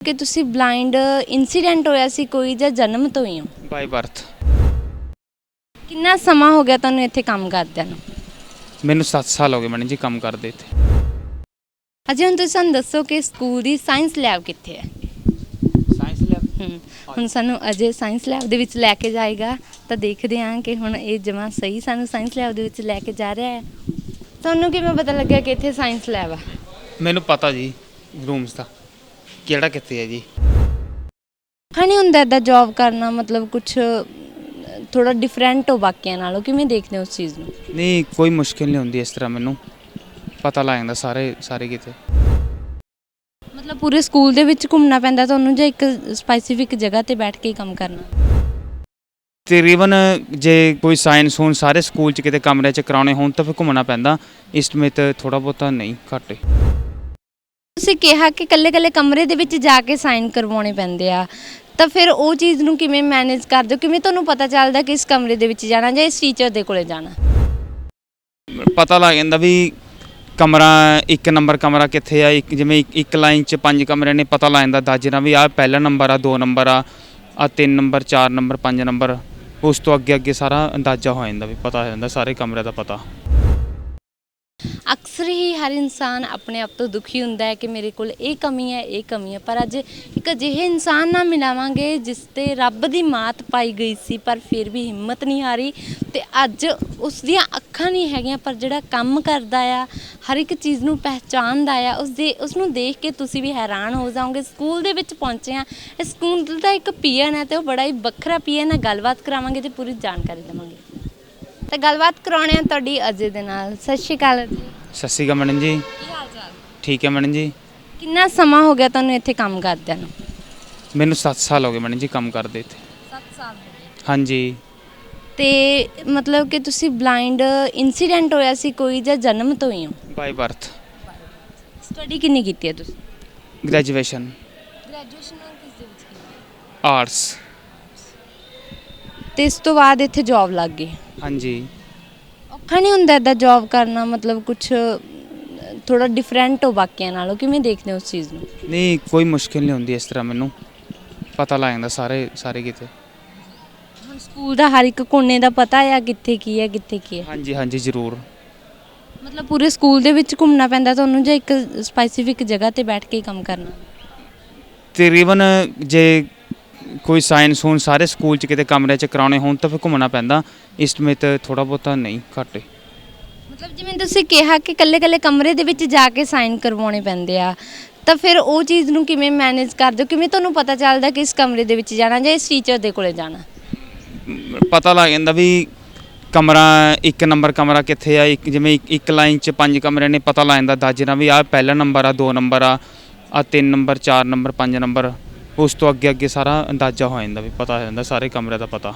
ਕਿ ਤੁਸੀਂ blind incident ਹੋਇਆ ਸੀ ਕੋਈ ਜਾਂ ਜਨਮ ਤੋਂ ਹੀ ਹੋ? ਬਾਈ ਬਰਥ ਕਿੰਨਾ ਸਮਾਂ ਹੋ ਗਿਆ ਤੁਹਾਨੂੰ ਇੱਥੇ ਕੰਮ ਕਰਦਿਆਂ ਨੂੰ? ਮੈਨੂੰ 7 ਸਾਲ ਹੋ ਗਏ ਮੈਡਮ ਜੀ ਕੰਮ ਕਰਦੇ ਇੱਥੇ। ਅਜੇ ਹੁਣ ਤੁਸੀਂ ਸਾਨੂੰ ਦੱਸੋ ਕਿ ਸਕੂਲ ਦੀ ਸਾਇੰਸ ਲੈਬ ਕਿੱਥੇ ਹੈ? ਸਾਇੰਸ ਲੈਬ ਹਮ, ਹੁਣ ਸਾਨੂੰ ਅਜੇ ਸਾਇੰਸ ਲੈਬ ਦੇ ਵਿੱਚ ਲੈ ਕੇ ਜਾਏਗਾ ਤਾਂ ਦੇਖਦੇ ਹਾਂ ਕਿ ਹੁਣ ਇਹ ਜਮਾ ਸਹੀ ਸਾਨੂੰ ਸਾਇੰਸ ਲੈਬ ਦੇ ਵਿੱਚ ਲੈ ਕੇ ਜਾ ਰਿਹਾ ਹੈ। ਤੁਹਾਨੂੰ ਕਿਵੇਂ ਪਤਾ ਲੱਗਿਆ ਕਿ ਇੱਥੇ ਸਾਇੰਸ ਲੈਬ ਆ? ਮੈਨੂੰ ਪਤਾ ਜੀ ਰੂਮਸ ਦਾ। ਕਿਹੜਾ ਕਿੱਥੇ ਹੈ ਜੀ? ਨਹੀਂ ਹੁੰਦਾ ਇਦਾਂ ਜੌਬ ਕਰਨਾ ਮਤਲਬ ਕੁਝ ਥੋੜਾ ਡਿਫਰੈਂਟ ਹੋ ਬਾਕੀਆਂ ਨਾਲੋਂ। ਕਿਵੇਂ ਦੇਖਦੇ ਹੋ ਉਸ ਚੀਜ਼ ਨੂੰ? ਨਹੀਂ ਕੋਈ ਮੁਸ਼ਕਿਲ ਨਹੀਂ ਹੁੰਦੀ ਇਸ ਤਰ੍ਹਾਂ ਮੈਨੂੰ। ਪਤਾ ਲੱਗ ਜਾਂਦਾ ਸਾਰੇ ਸਾਰੇ ਕਿਤੇ। ਮਤਲਬ ਪੂਰੇ ਸਕੂਲ ਦੇ ਵਿੱਚ ਘੁੰਮਣਾ ਪੈਂਦਾ ਤੁਹਾਨੂੰ ਜਾਂ ਇੱਕ ਸਪੈਸੀਫਿਕ ਜਗ੍ਹਾ ਤੇ ਬੈਠ ਕੇ ਹੀ ਕੰਮ ਕਰਨਾ? ਤਕਰੀਬਨ ਜੇ ਕੋਈ ਸਾਇੰਸ ਹੋਣ ਸਾਰੇ ਸਕੂਲ 'ਚ ਕਿਤੇ ਕਮਰੇ 'ਚ ਕਰਾਉਣੇ ਹੋਣ ਤਾਂ ਫਿਰ ਘੁੰਮਣਾ ਪੈਂਦਾ। ਇਸਟਮੇਟ ਥੋੜਾ ਬਹੁਤਾ ਨਹੀਂ ਘੱਟ ਤੁਸੀਂ ਕਿਹਾ ਕਿ ਕੱਲੇ-ਕੱਲੇ ਕਮਰੇ ਦੇ ਵਿੱਚ ਜਾ ਕੇ ਸਾਈਨ ਕਰਵਾਉਣੇ ਪੈਂਦੇ ਆ। ਤਾਂ ਫਿਰ ਉਹ ਚੀਜ਼ ਨੂੰ ਕਿਵੇਂ ਮੈਨੇਜ ਕਰਦੇ ਹੋ? ਕਿਵੇਂ ਤੁਹਾਨੂੰ ਪਤਾ ਚੱਲਦਾ ਕਿ ਇਸ ਕਮਰੇ ਦੇ ਵਿੱਚ ਜਾਣਾ ਜਾਂ ਇਸ ਟੀਚਰ ਦੇ ਕੋਲੇ ਜਾਣਾ? ਪਤਾ ਲੱਗ ਜਾਂਦਾ ਵੀ ਕਮਰਾ, ਇੱਕ ਨੰਬਰ ਕਮਰਾ ਕਿੱਥੇ ਆ? ਇੱਕ ਜਿਵੇਂ ਇੱਕ- ਲਾਈਨ 'ਚ ਪੰਜ ਕਮਰੇ ਨੇ, ਪਤਾ ਲੱਗ ਜਾਂਦਾ ਦਾਜਰਾ ਵੀ ਆਹ ਪਹਿਲਾ ਨੰਬਰ ਆ, ਦੋ ਨੰਬਰ ਆ ਆ ਤਿੰਨ ਨੰਬਰ, ਚਾਰ ਨੰਬਰ, ਪੰਜ ਨੰਬਰ। ਉਸ ਤੋਂ ਅੱਗੇ ਅੱਗੇ ਸਾਰਾ ਅੰਦਾਜ਼ਾ ਹੋ ਜਾਂਦਾ ਵੀ ਪਤਾ ਹੋ ਜਾਂਦਾ, ਸਾਰੇ ਕਮਰੇ ਦਾ ਪਤਾ। ਅਕਸਰ ਹੀ ਹਰ ਇਨਸਾਨ ਆਪਣੇ ਆਪ ਤੋਂ ਦੁਖੀ ਹੁੰਦਾ ਹੈ ਕਿ ਮੇਰੇ ਕੋਲ ਇਹ ਕਮੀ ਹੈ, ਇਹ ਕਮੀ ਹੈ। ਪਰ ਅੱਜ ਇੱਕ ਅਜਿਹੇ ਇਨਸਾਨ ਨਾਲ ਮਿਲਾਵਾਂਗੇ ਜਿਸ ਤੇ ਰੱਬ ਦੀ ਮਾਤ ਪਾਈ ਗਈ ਸੀ, ਪਰ ਫਿਰ ਵੀ ਹਿੰਮਤ ਨਹੀਂ ਹਾਰੀ। ਤੇ ਅੱਜ ਉਸ ਦੀਆਂ ਅੱਖਾਂ ਨਹੀਂ ਹੈਗੀਆਂ, ਪਰ ਜਿਹੜਾ ਕੰਮ ਕਰਦਾ ਆ, ਹਰ ਇੱਕ ਚੀਜ਼ ਨੂੰ ਪਹਿਚਾਣਦਾ ਆ, ਉਸ ਦੇ, ਉਸ ਨੂੰ ਦੇਖ ਕੇ ਤੁਸੀਂ ਵੀ ਹੈਰਾਨ ਹੋ ਜਾਓਗੇ। ਸਕੂਲ ਦੇ ਵਿੱਚ ਪਹੁੰਚੇ ਆ ਇਸ ਸਕੂਲ ਦਾ ਇੱਕ ਪੀਐਨ ਹੈ ਤੇ ਉਹ ਬੜਾ ਹੀ ਵੱਖਰਾ ਪੀਐਨ ਨਾਲ ਗੱਲਬਾਤ ਕਰਾਵਾਂਗੇ ਤੇ ਪੂਰੀ ਜਾਣਕਾਰੀ ਦੇਵਾਂਗੇ। ਤਾਂ ਗੱਲਬਾਤ ਕਰਾਉਣੇ ਆ ਤੁਹਾਡੀ ਅਜੇ ਦੇ ਨਾਲ। ਸਤਿ ਸ਼੍ਰੀ ਅਕਾਲ ਜੀ। ਸਤਿ ਸ਼੍ਰੀ ਅਕਾਲ ਮੈਡਮ ਜੀ। ਕੀ ਹਾਲ ਚਾਲ? ਠੀਕ ਹੈ ਮੈਡਮ ਜੀ। ਕਿੰਨਾ ਸਮਾਂ ਹੋ ਗਿਆ ਤੁਹਾਨੂੰ ਇੱਥੇ ਕੰਮ ਕਰਦਿਆਂ ਨੂੰ? ਮੈਨੂੰ 7 ਸਾਲ ਹੋ ਗਏ ਮੈਡਮ ਜੀ ਕੰਮ ਕਰਦੇ ਇੱਥੇ। 7 ਸਾਲ ਹਾਂਜੀ। ਤੇ ਮਤਲਬ ਕਿ ਤੁਸੀਂ ਬਲਾਈਂਡ ਇਨਸੀਡੈਂਟ ਹੋਇਆ ਸੀ ਕੋਈ ਜਾਂ ਜਨਮ ਤੋਂ ਹੀ ਹੋ? By birth. ਸਟੱਡੀ ਕਿੰਨੀ ਕੀਤੀ ਹੈ ਤੁਸੀਂ? ਗ੍ਰੈਜੂਏਸ਼ਨ। ਗ੍ਰੈਜੂਏਸ਼ਨ ਕਿਸ ਦੇ ਵਿੱਚ ਕੀਤੀ ਆਰਟਸ। ਤੇ ਇਸ ਤੋਂ ਬਾਅਦ ਇੱਥੇ ਜੌਬ ਲੱਗ ਗਈ। ਹਾਂਜੀ। ਔਖਾ ਨਹੀਂ ਹੁੰਦਾ ਇਦਾਂ ਜੌਬ ਕਰਨਾ ਮਤਲਬ ਕੁਝ ਥੋੜਾ ਡਿਫਰੈਂਟ ਹੋ ਬਾਕੀਆਂ ਨਾਲੋਂ। ਕਿਵੇਂ ਦੇਖਦੇ ਹੋ ਉਸ ਚੀਜ਼ ਨੂੰ? ਨਹੀਂ ਕੋਈ ਮੁਸ਼ਕਿਲ ਨਹੀਂ ਹੁੰਦੀ ਇਸ ਤਰ੍ਹਾਂ ਮੈਨੂੰ। ਪਤਾ ਲੱਗ ਜਾਂਦਾ ਸਾਰੇ ਸਾਰੇ ਕਿਤੇ। ਹੁਣ ਸਕੂਲ ਦਾ ਹਰ ਇੱਕ ਕੋਨੇ ਦਾ ਪਤਾ ਆ ਕਿੱਥੇ ਕੀ ਹੈ ਕਿੱਥੇ ਕੀ ਹੈ ਹਾਂਜੀ ਹਾਂਜੀ ਜ਼ਰੂਰ। ਮਤਲਬ ਪੂਰੇ ਸਕੂਲ ਦੇ ਵਿੱਚ ਘੁੰਮਣਾ ਪੈਂਦਾ ਤੁਹਾਨੂੰ ਜਾਂ ਇੱਕ ਸਪੈਸੀਫਿਕ ਜਗ੍ਹਾ ਤੇ ਬੈਠ ਕੇ ਹੀ ਕੰਮ ਕਰਨਾ? ਤਕਰੀਬਨ ਜੇ ਕੋਈ ਸਾਇੰਸ ਹੋਣ ਸਾਰੇ ਸਕੂਲ 'ਚ ਕਿਤੇ ਕਮਰੇ 'ਚ ਕਰਾਉਣੇ ਹੋਣ ਤਾਂ ਫਿਰ ਘੁੰਮਣਾ ਪੈਂਦਾ। ਇਸਟਮੇਟ ਥੋੜਾ ਬਹੁਤਾ ਨਹੀਂ ਘੱਟ ਮਤਲਬ ਜਿਵੇਂ ਤੁਸੀਂ ਕਿਹਾ ਕਿ ਕੱਲੇ-ਕੱਲੇ ਕਮਰੇ ਦੇ ਵਿੱਚ ਜਾ ਕੇ ਸਾਈਨ ਕਰਵਾਉਣੇ ਪੈਂਦੇ ਆ ਤਾਂ ਫਿਰ ਉਹ ਚੀਜ਼ ਨੂੰ ਕਿਵੇਂ ਮੈਨੇਜ ਕਰਦੇ ਹੋ? ਕਿਵੇਂ ਤੁਹਾਨੂੰ ਪਤਾ ਚੱਲਦਾ ਕਿ ਇਸ ਕਮਰੇ ਦੇ ਵਿੱਚ ਜਾਣਾ ਜਾਂ ਇਸ ਟੀਚਰ ਦੇ ਕੋਲੇ ਜਾਣਾ? ਪਤਾ ਲੱਗ ਜਾਂਦਾ ਵੀ ਕਮਰਾ ਇੱਕ ਨੰਬਰ ਕਮਰਾ ਕਿੱਥੇ ਆ ਇੱਕ ਜਿਵੇਂ ਇੱਕ- ਇੱਕ ਲਾਈਨ 'ਚ ਪੰਜ ਕਮਰੇ ਨੇ ਪਤਾ ਲੱਗ ਜਾਂਦਾ ਦਾਜਰਾ ਵੀ ਆਹ ਪਹਿਲਾ ਨੰਬਰ ਆ ਦੋ ਨੰਬਰ ਆ ਆ ਤਿੰਨ ਨੰਬਰ ਚਾਰ ਨੰਬਰ ਪੰਜ ਨੰਬਰ। ਉਸ ਤੋਂ ਅੱਗੇ ਅੱਗੇ ਸਾਰਾ ਅੰਦਾਜ਼ਾ ਹੋ ਜਾਂਦਾ ਵੀ ਪਤਾ ਹੋ ਜਾਂਦਾ ਸਾਰੇ ਕਮਰੇ ਦਾ ਪਤਾ।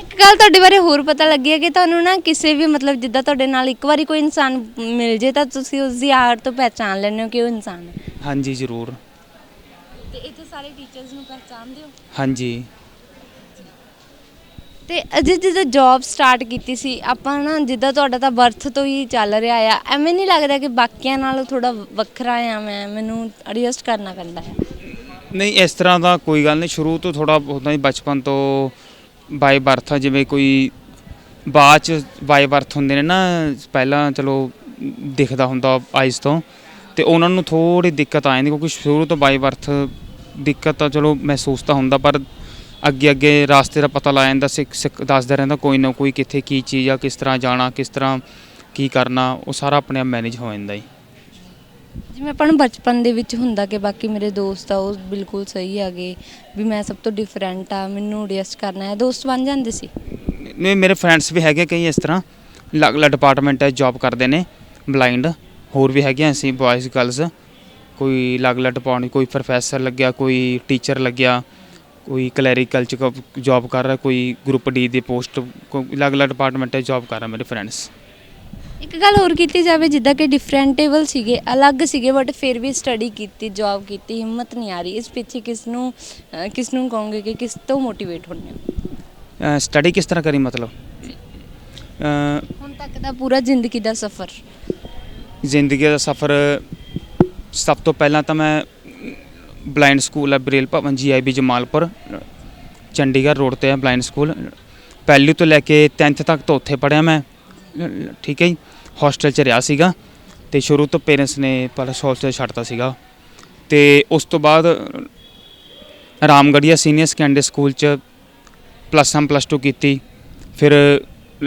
ਇੱਕ ਗੱਲ ਤੁਹਾਡੇ ਬਾਰੇ ਹੋਰ ਪਤਾ ਲੱਗੀ ਹੈ ਕਿ ਤੁਹਾਨੂੰ ਨਾ ਕਿਸੇ ਵੀ ਮਤਲਬ ਜਿੱਦਾਂ ਤੁਹਾਡੇ ਨਾਲ ਇੱਕ ਵਾਰੀ ਕੋਈ ਇਨਸਾਨ ਮਿਲ ਜੇ ਤਾਂ ਤੁਸੀਂ ਉਸ ਦੀ ਆੜ ਤੋਂ ਪਹਿਚਾਨ ਲੈਂਦੇ ਹੋ ਕਿ ਉਹ ਇਨਸਾਨ ਹੈ। ਹਾਂਜੀ ਜ਼ਰੂਰ। ਤੇ ਇੱਥੇ ਸਾਰੇ ਟੀਚਰਸ ਨੂੰ ਪਹਿਚਾਨਦੇ ਹੋ? ਹਾਂਜੀ। ਤੇ ਅਜੇ ਜਦੋਂ ਜੌਬ ਸਟਾਰਟ ਕੀਤੀ ਸੀ ਆਪਾਂ ਨਾ ਜਿੱਦਾਂ ਤੁਹਾਡਾ ਤਾਂ ਬਰਥ ਤੋਂ ਹੀ ਚੱਲ ਰਿਹਾ ਆ ਐਵੇਂ ਨਹੀਂ ਲੱਗਦਾ ਕਿ ਬਾਕੀਆਂ ਨਾਲੋਂ ਥੋੜਾ ਵੱਖਰਾ ਆ ਮੈਂ ਮੈਨੂੰ ਐਡਜਸਟ ਕਰਨਾ ਪੈਂਦਾ ਹੈ ਨਹੀਂ, ਇਸ ਤਰ੍ਹਾਂ ਦਾ ਕੋਈ ਗੱਲ ਨਹੀਂ। ਸ਼ੁਰੂ ਤੋਂ ਥੋੜਾ ਹੁੰਦਾ ਹੀ ਬਚਪਨ ਤੋਂ ਬਾਈ ਬਰਥ ਆ, ਜਿਵੇਂ ਕੋਈ ਬਾਅਦ ਚ ਬਾਈ ਬਰਥ ਹੁੰਦੇ ਨੇ ਨਾ, ਪਹਿਲਾਂ ਚਲੋ ਦਿਖਦਾ ਹੁੰਦਾ ਆਈਜ਼ ਤੋਂ, ਤੇ ਉਹਨਾਂ ਨੂੰ ਥੋੜੀ ਦਿੱਕਤ ਆ ਜਾਂਦੀ, ਕਿਉਂਕਿ ਸ਼ੁਰੂ ਤੋਂ ਬਾਈ ਬਰਥ ਦਿੱਕਤ ਤਾਂ ਚਲੋ ਮਹਿਸੂਸ ਤਾਂ ਹੁੰਦਾ, ਪਰ ਅੱਗੇ ਅੱਗੇ ਰਾਸਤੇ ਦਾ ਪਤਾ ਲਾ ਜਾਂਦਾ, ਸਿੱਖ ਸਿੱਖ ਦੱਸਦਾ ਰਹਿੰਦਾ, ਕੋਈ ਨਾ ਕੋਈ ਕਿੱਥੇ ਕੀ ਚੀਜ਼ ਆ, ਕਿਸ ਤਰ੍ਹਾਂ ਜਾਣਾ, ਕਿਸ ਤਰ੍ਹਾਂ ਕੀ ਕਰਨਾ, ਉਹ ਸਾਰਾ ਆਪਣੇ ਆਪ ਮੈਨੇਜ ਹੋ ਜਾਂਦਾ ਜੀ। ਜਿਵੇਂ ਆਪਾਂ ਨੂੰ ਬਚਪਨ ਦੇ ਵਿੱਚ ਹੁੰਦਾ ਕਿ ਬਾਕੀ ਮੇਰੇ ਦੋਸਤ ਆ, ਉਹ ਬਿਲਕੁਲ ਸਹੀ ਹੈਗੇ, ਵੀ ਮੈਂ ਸਭ ਤੋਂ ਡਿਫਰੈਂਟ ਆ, ਮੈਨੂੰ ਐਡਜਸਟ ਕਰਨਾ ਹੈ। ਦੋਸਤ ਬਣ ਜਾਂਦੇ ਸੀ? ਨਹੀਂ ਮੇਰੇ ਫਰੈਂਡਸ ਵੀ ਹੈਗੇ ਕਈ ਇਸ ਤਰ੍ਹਾਂ। ਅਲੱਗ-ਅਲੱਗ ਡਿਪਾਰਟਮੈਂਟ 'ਚ ਜੌਬ ਕਰਦੇ ਨੇ ਬਲਾਈਂਡ ਹੋਰ ਵੀ ਹੈਗੇ ਅਸੀਂ ਬॉयਜ਼ ਗਰਲਸ ਕੋਈ ਅਲੱਗ-ਅਲੱਗ ਡਿਪਾਰਟਮੈਂਟ ਕੋਈ ਪ੍ਰੋਫੈਸਰ ਲੱਗਿਆ, ਕੋਈ ਟੀਚਰ ਲੱਗਿਆ, ਕੋਈ ਕਲੈਰੀਕਲ 'ਚ ਜੌਬ ਕਰ ਰਿਹਾ, ਕੋਈ ਗਰੁੱਪ ਡੀ ਦੀ ਪੋਸਟ ਕੋਈ ਅਲੱਗ-ਅਲੱਗ ਡਿਪਾਰਟਮੈਂਟ 'ਚ ਜੌਬ ਕਰ ਰਿਹਾ ਮੇਰੇ ਫਰੈਂਡਸ ਇੱਕ ਗੱਲ ਹੋਰ ਕੀਤੀ ਜਾਵੇ ਜਿੱਦਾਂ ਕਿ ਡਿਫਰੈਂਟੇਬਲ ਸੀਗੇ ਅਲੱਗ ਸੀਗੇ ਬਟ ਫਿਰ ਵੀ ਸਟੱਡੀ ਕੀਤੀ ਜੌਬ ਕੀਤੀ ਹਿੰਮਤ ਨਹੀਂ ਆ ਰਹੀ। ਇਸ ਪਿੱਛੇ ਕਿਸ ਨੂੰ ਅਹ ਕਿਸ ਨੂੰ ਕਹੋਗੇ ਕਿ ਕਿਸ ਤੋਂ ਮੋਟੀਵੇਟ ਹੁੰਦੇ ਹੋ? ਸਟੱਡੀ ਕਿਸ ਤਰ੍ਹਾਂ ਕਰੀ ਮਤਲਬ? ਅ, ਹੁਣ ਤੱਕ ਦਾ ਪੂਰਾ ਜ਼ਿੰਦਗੀ ਦਾ ਸਫ਼ਰ। ਜ਼ਿੰਦਗੀ ਦਾ ਸਫ਼ਰ ਸਭ ਤੋਂ ਪਹਿਲਾਂ ਤਾਂ ਮੈਂ ਬਲਾਈਂਡ ਸਕੂਲ ਹੈ Braille Bhawan GIB Jamalpur Chandigarh road ਤੇ ਹੈ ਬਲਾਈਂਡ ਸਕੂਲ ਪਹਿਲੀ ਤੋਂ ਲੈ ਕੇ 10th ਤੱਕ ਤਾਂ ਉੱਥੇ ਪੜ੍ਹਿਆ ਮੈਂ। ਠੀਕ ਹੈ ਜੀ ਹੋਸਟਲ 'ਚ ਰਿਹਾ ਸੀਗਾ ਤੇ ਸ਼ੁਰੂ ਤੋਂ ਪੇਰੈਂਟਸ ਨੇ ਪਲਸ ਹੋਸਟਲ ਛੱਡਤਾ ਸੀਗਾ ਤੇ ਉਸ ਤੋਂ ਬਾਅਦ ਰਾਮਗੜੀਆ ਸੀਨੀਅਰ ਸੈਕੰਡਰੀ ਸਕੂਲ 'ਚ ਪਲੱਸ 1 ਪਲੱਸ 2 ਕੀਤੀ। ਫਿਰ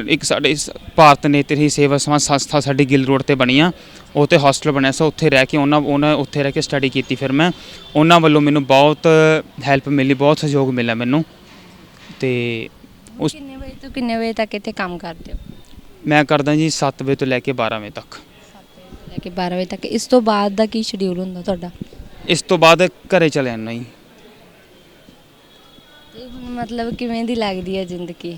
ਇੱਕ ਸਾਡੇ ਇਸ ਭਾਰਤ ਨੇਤਰੀ ਸੇਵਾ ਸਮਾਜ ਸੰਸਥਾ ਸਾਡੀ ਗਿੱਲ ਰੋਡ ਤੇ ਬਣੀ ਆ ਉਹ ਤੇ ਹੋਸਟਲ ਬਣਿਆ ਸੀ, ਉੱਥੇ ਰਹਿ ਕੇ ਉਹਨਾਂ ਉਹਨਾਂ ਉੱਥੇ ਰਹਿ ਕੇ ਸਟੱਡੀ ਕੀਤੀ ਫਿਰ ਮੈਂ। ਉਹਨਾਂ ਵੱਲੋਂ ਮੈਨੂੰ ਬਹੁਤ ਹੈਲਪ ਮਿਲੀ, ਬਹੁਤ ਸਹਿਯੋਗ ਮਿਲਿਆ ਮੈਨੂੰ। ਤੇ ਉਸ ਕਿੰਨੇ ਵਜੇ ਤੋਂ ਕਿੰਨੇ ਵਜੇ ਤੱਕ ਇੱਥੇ ਕੰਮ ਕਰਦੇ ਹੋ? ਮੈਂ ਕਰਦਾ ਜੀ 7 ਵਜੇ ਤੋਂ ਲੈ ਕੇ 12 ਵਜੇ ਤੱਕ। ਲੈ ਕੇ 12 ਵਜੇ ਤੱਕ। ਇਸ ਤੋਂ ਬਾਅਦ ਦਾ ਕੀ ਸ਼ਡਿਊਲ ਹੁੰਦਾ ਤੁਹਾਡਾ? ਇਸ ਤੋਂ ਬਾਅਦ ਘਰੇ ਚਲੇ ਜਾਣਾ ਜੀ। ਤੇ ਹੁਣ ਮਤਲਬ ਕਿਵੇਂ ਦੀ ਲੱਗਦੀ ਹੈ ਜ਼ਿੰਦਗੀ?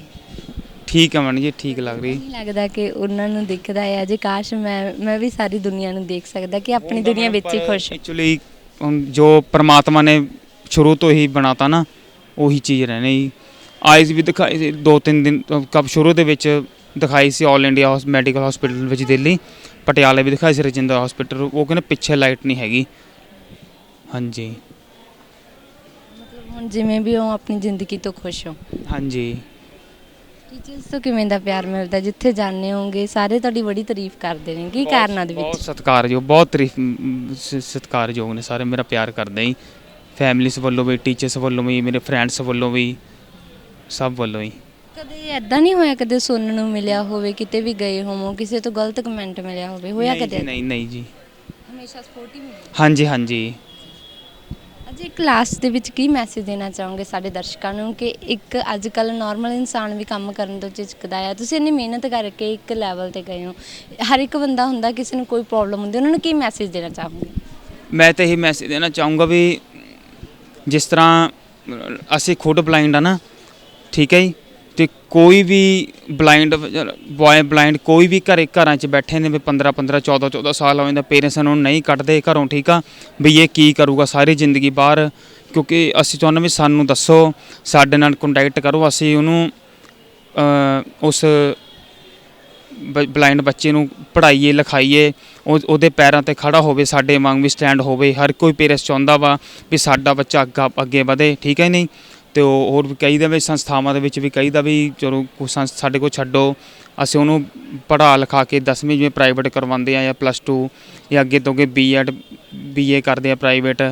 ਠੀਕ ਹੈ ਮਨ ਜੀ ਠੀਕ ਲੱਗ ਰਹੀ। ਨਹੀਂ ਲੱਗਦਾ ਕਿ ਉਹਨਾਂ ਨੂੰ ਦਿਖਦਾ ਹੈ। ਜੇ ਕਾਸ਼ ਮੈਂ ਮੈਂ ਵੀ ਸਾਰੀ ਦੁਨੀਆ ਨੂੰ ਦੇਖ ਸਕਦਾ ਕਿ ਆਪਣੀ ਦੁਨੀਆ ਵਿੱਚ ਹੀ ਖੁਸ਼ ਹਾਂ। ਐਕਚੁਅਲੀ ਜੋ ਪ੍ਰਮਾਤਮਾ ਨੇ ਸ਼ੁਰੂ ਤੋਂ ਹੀ ਬਣਾਤਾ ਨਾ ਉਹੀ ਚੀਜ਼ ਰਹਿਣੀ। ਜੀ ਆਈਜ਼ ਵੀ ਦਿਖਾਈ ਸੀ ਦੋ ਤਿੰਨ ਦਿਨ ਕਬ ਸ਼ੁਰੂ ਦੇ ਵਿੱਚ ਦਿਖਾਈ ਸੀ ਆਲ ਇੰਡੀਆ ਮੈਡੀਕਲ ਹਸਪੀਟਲ ਵਿੱਚ ਦਿੱਲੀ। ਪਟਿਆਲੇ ਵੀ ਦਿਖਾਈ ਸੀ ਰਜਿੰਦਰ ਹਸਪੀਟਲ ਉਹ ਕਹਿੰਦੇ ਪਿੱਛੇ ਲਾਈਟ ਨਹੀਂ ਹੈਗੀ। ਹਾਂਜੀ। ਮਤਲਬ ਹੁਣ ਜਿਵੇਂ ਵੀ ਹੋ ਆਪਣੀ ਜ਼ਿੰਦਗੀ ਤੋਂ ਖੁਸ਼ ਹੋ। ਹਾਂਜੀ। ਟੀਚਰਸ ਤੋਂ ਕਿਵੇਂ ਦਾ ਪਿਆਰ ਮਿਲਦਾ? ਜਿੱਥੇ ਜਾਂਦੇ ਹੋਗੇ ਸਾਰੇ ਤੁਹਾਡੀ ਬੜੀ ਤਾਰੀਫ ਕਰਦੇ ਨੇ। ਕੀ ਕਾਰਨਾਂ ਦੇ ਬਹੁਤ ਵਿੱਚ? ਸਤਿਕਾਰਯੋਗ ਬਹੁਤ ਤਾਰੀਫ ਸ- ਸਤਿਕਾਰਯੋਗ ਨੇ ਸਾਰੇ। ਮੇਰਾ ਪਿਆਰ ਕਰਦੇ ਹੀ ਫੈਮਿਲੀਸ ਵੱਲੋਂ ਵੀ ਟੀਚਰਸ ਵੱਲੋਂ ਵੀ ਮੇਰੇ ਫਰੈਂਡਸ ਵੱਲੋਂ ਵੀ ਸਭ ਵੱਲੋਂ ਹੀ। ਕਦੇ ਐਦਾਂ ਨਹੀਂ ਹੋਇਆ ਕਦੇ ਸੁਣਨ ਨੂੰ ਮਿਲਿਆ ਹੋਵੇ ਕਿਤੇ ਵੀ ਗਏ ਹੋਵੋ ਕਿਸੇ ਤੋਂ ਗਲਤ ਕਮੈਂਟ ਮਿਲਿਆ ਹੋਵੇ ਹੋਇਆ ਨਹੀਂ ਜੀ, ਕਦੇ? ਨਹੀਂ ਨਹੀਂ ਜੀ। ਹਮੇਸ਼ਾ ਸਪੋਰਟ ਹੀ ਮਿਲਿਆ। ਹਾਂਜੀ ਹਾਂਜੀ। ਅੱਜ ਇੱਕ ਕਲਾਸ ਦੇ ਵਿੱਚ ਕੀ ਮੈਸੇਜ ਦੇਣਾ ਚਾਹੋਗੇ ਸਾਡੇ ਦਰਸ਼ਕਾਂ ਨੂੰ ਕਿ ਇੱਕ ਅੱਜ ਕੱਲ ਨਾਰਮਲ ਇਨਸਾਨ ਵੀ ਕੰਮ ਕਰਨ ਤੋਂ ਝਿਜਕਦਾ ਹੈ ਤੁਸੀਂ ਇੰਨੀ ਮਿਹਨਤ ਕਰਕੇ ਇੱਕ ਲੈਵਲ ਤੇ ਗਏ ਹੋ। ਹਰ ਇੱਕ ਬੰਦਾ ਹੁੰਦਾ ਕਿਸੇ ਨੂੰ ਕੋਈ ਪ੍ਰੋਬਲਮ ਹੁੰਦੀ ਉਹਨਾਂ ਨੂੰ ਕੀ ਮੈਸੇਜ ਦੇਣਾ ਚਾਹੋਗੇ? ਮੈਂ ਤਾਂ ਇਹ ਮੈਸੇਜ ਦੇਣਾ ਚਾਹੂੰਗਾ ਵੀ ਜਿਸ ਤਰ੍ਹਾਂ ਅਸੀਂ ਖੁਦ ਬਲਾਈਂਡ ਆ ਨਾ ਠੀਕ ਹੈ ਜੀ? ਤੇ ਕੋਈ ਵੀ ਬਲਾਈਂਡ ਬॉय ਬਲਾਈਂਡ ਕੋਈ ਵੀ ਘਰੇ ਘਰਾਂ 'ਚ ਬੈਠੇ ਨੇ ਵੀ 15 15 14 14 ਸਾਲ ਹੋ ਜਾਂਦਾ ਪੇਰੈਂਟਸ ਨੂੰ ਨਹੀਂ ਕੱਢਦੇ ਘਰੋਂ, ਠੀਕ ਆ? ਵੀ ਇਹ ਕੀ ਕਰੂਗਾ ਸਾਰੀ ਜ਼ਿੰਦਗੀ ਬਾਹਰ, ਕਿਉਂਕਿ ਅਸੀਂ ਚਾਹੁੰਦੇ ਵੀ ਸਾਨੂੰ ਦੱਸੋ, ਸਾਡੇ ਨਾਲ ਕੰਟੈਕਟ ਕਰੋ, ਅਸੀਂ ਉਹਨੂੰ ਉਸ ਬਲਾਈਂਡ ਬੱਚੇ ਨੂੰ ਪੜ੍ਹਾਈਏ, ਲਿਖਾਈਏ ਉਹਦੇ ਪੈਰਾਂ ਤੇ ਖੜਾ ਹੋਵੇ, ਸਾਡੇ ਵਾਂਗ ਵੀ ਸਟੈਂਡ ਹੋਵੇ, ਹਰ ਕੋਈ ਪੇਰੈਂਟਸ ਚਾਹੁੰਦਾ ਵਾ ਵੀ ਸਾਡਾ ਬੱਚਾ ਅੱਗਾ, ਅੱਗੇ ਵਧੇ, ਠੀਕ ਹੈ ਨਹੀਂ? ਤੇ ਉਹ ਹੋਰ ਵੀ ਕਈ ਵੀ ਸੰਸਥਾਵਾਂ ਦੇ ਵਿੱਚ ਵੀ ਕਈ ਦਾ ਵੀ ਚਲੋ ਕੁਛ ਸੰਸ- ਸਾਡੇ ਕੋਲ ਛੱਡੋ, ਅਸੀਂ ਉਹਨੂੰ ਪੜ੍ਹਾ ਲਿਖਾ ਕੇ 10ਵੀਂ ਜਿਵੇਂ ਪ੍ਰਾਈਵੇਟ ਕਰਵਾਉਂਦੇ ਆ ਜਾਂ ਪਲੱਸ 2 ਜਾਂ ਅੱਗੇ ਤੋਂ ਅੱਗੇ ਬੀਐਡ ਬੀਏ ਕਰਦੇ ਆ ਪ੍ਰਾਈਵੇਟ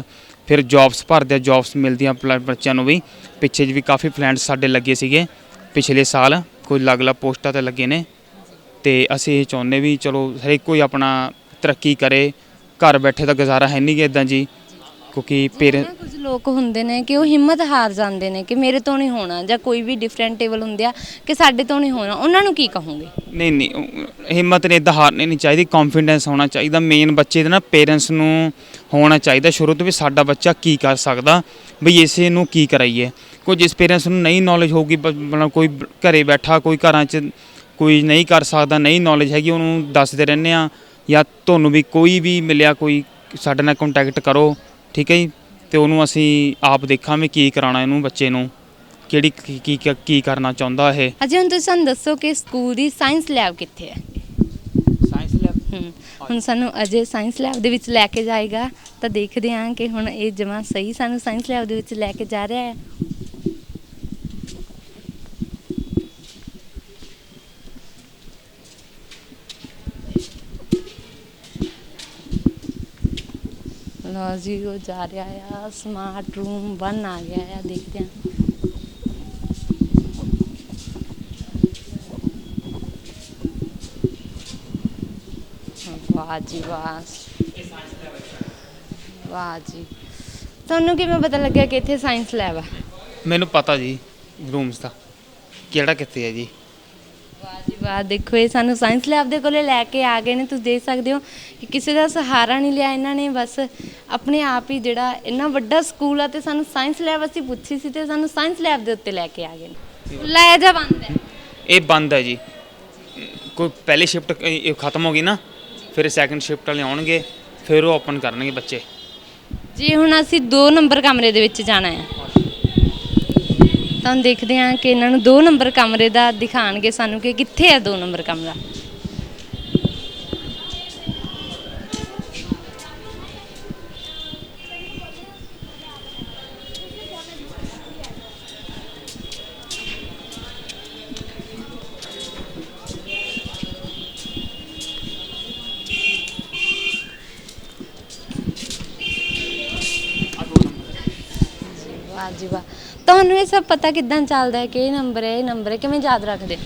ਫਿਰ ਜੌਬਸ ਭਰਦੇ ਆ ਜੌਬਸ ਮਿਲਦੀਆਂ ਪਲ- ਬੱਚਿਆਂ ਨੂੰ ਵੀ, ਪਿੱਛੇ ਜਿਹੇ ਵੀ ਕਾਫੀ ਫਲੈਂਟਸ ਸਾਡੇ ਲੱਗੇ ਸੀਗੇ, ਪਿਛਲੇ ਸਾਲ ਕੋਈ ਅਲੱਗ-ਅਲੱਗ ਪੋਸਟਾਂ ਤੇ ਲੱਗੇ ਨੇ, ਤੇ ਅਸੀਂ ਇਹ ਚਾਹੁੰਦੇ ਵੀ ਚਲੋ ਹਰੇਕ ਕੋਈ ਆਪਣਾ ਤਰੱਕੀ ਕਰੇ, ਘਰ ਬੈਠੇ ਤਾਂ ਗੁਜ਼ਾਰਾ ਹੈ ਨਹੀਂ ਗਾ ਇਦਾਂ ਜੀ ਕਿਉਂਕਿ ਪੇਰੈਂਟ ਨਾ ਕੁਝ ਲੋਕ ਹੁੰਦੇ ਨੇ ਕਿ ਉਹ ਹਿੰਮਤ ਹਾਰ ਜਾਂਦੇ ਨੇ ਕਿ ਮੇਰੇ ਤੋਂ ਨਹੀਂ ਹੋਣਾ ਜਾਂ ਕੋਈ ਵੀ ਡਿਫਰੈਂਟ ਟੇਬਲ ਹੁੰਦੇ ਆ ਕਿ ਸਾਡੇ ਤੋਂ ਨਹੀਂ ਹੋਣਾ ਉਹਨਾਂ ਨੂੰ ਕੀ ਕਹੋਗੇ? ਨਹੀਂ ਨਹੀਂ ਉਹ- ਹਿੰਮਤ ਨੇ ਇਦਾਂ ਹਾਰਨੀ ਨਹੀਂ ਚਾਹੀਦੀ ਕੌਨਫੀਡੈਂਸ ਹੋਣਾ ਚਾਹੀਦਾ ਮੇਨ ਬੱਚੇ ਦੇ ਨਾ ਪੇਰੈਂਟਸ ਨੂੰ ਹੋਣਾ ਚਾਹੀਦਾ ਸ਼ੁਰੂ ਤੋਂ ਵੀ ਸਾਡਾ ਬੱਚਾ ਕੀ ਕਰ ਸਕਦਾ ਵੀ ਇਸੇ ਨੂੰ ਕੀ ਕਰਾਈਏ। ਕੋਈ ਜਿਸ ਪੇਰੈਂਟਸ ਨੂੰ ਨਹੀਂ ਨੌਲੇਜ ਹੋਊਗੀ ਬ- ਮਤਲਬ ਕੋਈ ਬ- ਘਰੇ ਬੈਠਾ ਕੋਈ ਘਰਾਂ 'ਚ ਕੋਈ ਨਹੀਂ ਕਰ ਸਕਦਾ ਨਹੀਂ ਨੌਲੇਜ ਹੈਗੀ ਉਹਨੂੰ ਦੱਸਦੇ ਰਹਿੰਦੇ ਆ ਜਾਂ ਤੁਹਾਨੂੰ ਵੀ ਕੋਈ ਵੀ ਮਿਲਿਆ ਕੋਈ ਸਾਡੇ ਨਾਲ ਕੰਟੈਕਟ ਕਰੋ। ਠੀਕ ਹੈ ਜੀ? ਤੇ ਉਹਨੂੰ ਅਸੀਂ ਆਪ ਦੇਖਾਂਗੇ ਕੀ ਕਰਾਉਣਾ ਇਹਨੂੰ ਬੱਚੇ ਨੂੰ। ਕਿਹੜੀ ਕੀ ਕੀ- ਕੀ ਕਰਨਾ ਚਾਹੁੰਦਾ ਇਹ। ਅਜੇ ਹੁਣ ਤੁਸੀਂ ਸਾਨੂੰ ਦੱਸੋ ਕਿ ਸਕੂਲ ਦੀ ਸਾਇੰਸ ਲੈਬ ਕਿੱਥੇ ਹੈ? Science lab? ਹਮ, ਹੁਣ ਸਾਨੂੰ ਅਜੇ ਸਾਇੰਸ ਲੈਬ ਦੇ ਵਿੱਚ ਲੈ ਕੇ ਜਾਏਗਾ ਤਾਂ ਦੇਖਦੇ ਹਾਂ ਕਿ ਹੁਣ ਇਹ ਜਮਾ ਸਹੀ ਸਾਨੂੰ ਸਾਇੰਸ ਲੈਬ ਦੇ ਵਿੱਚ ਲੈ ਕੇ ਜਾ ਰਿਹਾ ਹੈ। ਲਓ ਉਹ ਜਾ ਰਿਹਾ ਆ ਸਮਾਰਟ ਰੂਮ 1 ਆ ਗਿਆ ਆ, ਦੇਖਦੇ ਹਾਂ। ਵਾਹ ਜੀ ਵਾਹ। ਵਾਹ ਜੀ। ਤੁਹਾਨੂੰ ਕਿਵੇਂ ਪਤਾ ਲੱਗਿਆ ਕਿ ਇੱਥੇ ਸਾਇੰਸ ਲੈਬ ਆ? ਮੈਨੂੰ ਪਤਾ ਜੀ ਰੂਮਸ ਦਾ। ਕਿਹੜਾ ਕਿੱਥੇ ਹੈ ਜੀ? ਵਾਹ ਦੇਖੋ ਇਹ ਸਾਨੂੰ ਸਾਇੰਸ ਲੈਬ ਦੇ ਕੋਲੇ ਲੈ ਕੇ ਆ ਗਏ ਨੇ। ਤੁਸੀਂ ਦੇਖ ਸਕਦੇ ਹੋ ਕਿ ਕਿਸੇ ਦਾ ਸਹਾਰਾ ਨਹੀਂ ਲਿਆ ਇਹਨਾਂ ਨੇ। ਬਸ ਆਪਣੇ ਆਪ ਹੀ ਜਿਹੜਾ ਇੰਨਾ ਵੱਡਾ ਸਕੂਲ ਆ ਤੇ ਸਾਨੂੰ ਸਾਇੰਸ ਲੈਬ ਅਸੀਂ ਪੁੱਛੀ ਸੀ ਤੇ ਸਾਨੂੰ ਸਾਇੰਸ ਲੈਬ ਦੇ ਉੱਤੇ ਲੈ ਕੇ ਆ ਗਏ ਨੇ। ਲੈ ਜਾ ਬੰਦ ਹੈ। ਇਹ ਬੰਦ ਹੈ ਜੀ। ਕੋਈ ਪਹਿਲੀ ਸ਼ਿਫਟ ਖਤਮ ਹੋ ਗਈ ਨਾ ਫਿਰ ਸੈਕੰਡ ਸ਼ਿਫਟ ਵਾਲੇ ਆਉਣਗੇ ਫਿਰ ਉਹ ਓਪਨ ਕਰਨਗੇ ਬੱਚੇ। ਜੀ ਹੁਣ ਅਸੀਂ 2 ਨੰਬਰ ਕਮਰੇ ਦੇ ਵਿੱਚ ਜਾਣਾ ਹੈ। ਤਾਂ ਹੁਣ ਦੇਖਦੇ ਹਾਂ ਕਿ ਇਹਨਾਂ ਨੂੰ ਦੋ ਨੰਬਰ ਕਮਰੇ ਦਾ ਦਿਖਾਣਗੇ ਸਾਨੂੰ ਕਿ ਕਿੱਥੇ ਹੈ ਦੋ ਨੰਬਰ ਕਮਰਾ। ਜੀ ਵਾਹ। ਤੁਹਾਨੂੰ ਇਹ ਸਭ ਪਤਾ ਕਿਦਾਂ ਚੱਲਦਾ ਹੈ ਕਿ ਇਹ ਨੰਬਰ ਹੈ ਇਹ ਨੰਬਰ ਹੈ ਕਿਵੇਂ ਯਾਦ ਰੱਖਦੇ?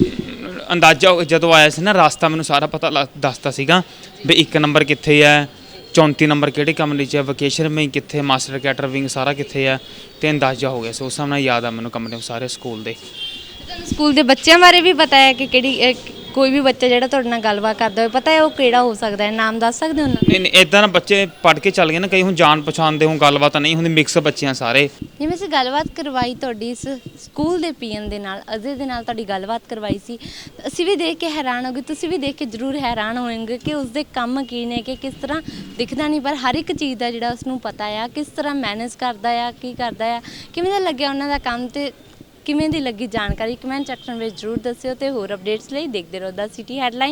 ਅੰਦਾਜ਼ਾ ਜਦੋਂ ਆਇਆ ਸੀ ਨਾ ਰਾਸਤਾ ਮੈਨੂੰ ਸਾਰਾ ਪਤਾ ਲੱਗ- ਦੱਸਦਾ ਸੀਗਾ ਵੀ ਇੱਕ ਨੰਬਰ ਕਿੱਥੇ ਹੈ 34 ਨੰਬਰ ਕਿਹੜੇ ਕਮਰੇ 'ਚ ਹੈ ਵਕੇਸ਼ਨ ਮੈਂ ਕਿੱਥੇ ਮਾਸਟਰ ਕੈਟਰਿੰਗ ਸਾਰਾ ਕਿੱਥੇ ਹੈ ਤੇ ਅੰਦਾਜ਼ਾ ਹੋ ਗਿਆ ਸੀ। ਉਸ ਹਿਸਾਬ ਨਾਲ ਯਾਦ ਆ ਮੈਨੂੰ ਕਮਰੇ ਸਾਰੇ ਸਕੂਲ ਦੇ। ਤੁਹਾਨੂੰ ਸਕੂਲ ਦੇ ਬੱਚਿਆਂ ਬਾਰੇ ਵੀ ਪਤਾ ਹੈ ਕਿ ਕਿਹੜੀ ਅਹ, ਕੋਈ ਵੀ ਬੱਚਾ ਜਿਹੜਾ ਤੁਹਾਡੇ ਨਾਲ ਗੱਲਬਾਤ ਕਰਦਾ ਹੋਵੇ ਪਤਾ ਹੈ ਉਹ ਕਿਹੜਾ ਹੋ ਸਕਦਾ ਹੈ? ਨਾਮ ਦੱਸ ਸਕਦੇ ਹੋ ਉਹਨਾਂ ਦਾ? ਨਹੀਂ ਨਹੀਂ ਇਦਾਂ ਨਾ ਬੱਚੇ ਪੜ੍ਹ ਕੇ ਚੱਲ ਗਏ ਨਾ ਕਈ ਹੁਣ ਜਾਣ ਪਛਾਣ ਦੇ ਹੁਣ ਗੱਲਬਾਤ ਨਹੀਂ ਹੁੰਦੀ ਮਿਕਸ ਬੱਚੇ ਆ ਸਾਰੇ। ਜਿਵੇਂ ਅਸੀਂ ਗੱਲਬਾਤ ਕਰਵਾਈ ਤੁਹਾਡੀ ਇਸ ਸਕੂਲ ਦੇ ਪੀਐਨ ਦੇ ਨਾਲ ਅਜੇ ਦੇ ਨਾਲ ਤੁਹਾਡੀ ਗੱਲਬਾਤ ਕਰਵਾਈ ਸੀ। ਅਸੀਂ ਵੀ ਦੇਖ ਕੇ ਹੈਰਾਨ ਹੋ ਗਏ ਤੁਸੀਂ ਵੀ ਦੇਖ ਕੇ ਜ਼ਰੂਰ ਹੈਰਾਨ ਹੋਵੋਗੇ ਕਿ ਉਸ ਦੇ ਕੰਮ ਕੀ ਨੇ ਕਿ ਕਿਸ ਤਰ੍ਹਾਂ ਦਿਖਦਾ ਨਹੀਂ ਪਰ ਹਰ ਇੱਕ ਚੀਜ਼ ਦਾ ਜਿਹੜਾ ਉਸ ਨੂੰ ਪਤਾ ਆ ਕਿਸ ਤਰ੍ਹਾਂ ਮੈਨੇਜ ਕਰਦਾ ਆ ਕੀ ਕਰਦਾ ਆ ਕਿਵੇਂ ਦਾ ਲੱਗਿਆ ਉਹਨਾਂ ਦਾ ਕੰਮ ਤੇ ਕਿਵੇਂ ਦੀ ਲੱਗੀ ਜਾਣਕਾਰੀ ਕਮੈਂਟ ਸੈਕਸ਼ਨ ਵਿੱਚ ਜ਼ਰੂਰ ਦੱਸਿਓ ਤੇ ਹੋਰ ਅਪਡੇਟਸ ਲਈ ਦੇਖਦੇ ਰਹੋ ਦਾ ਸਿਟੀ ਹੈਡਲਾਈਨ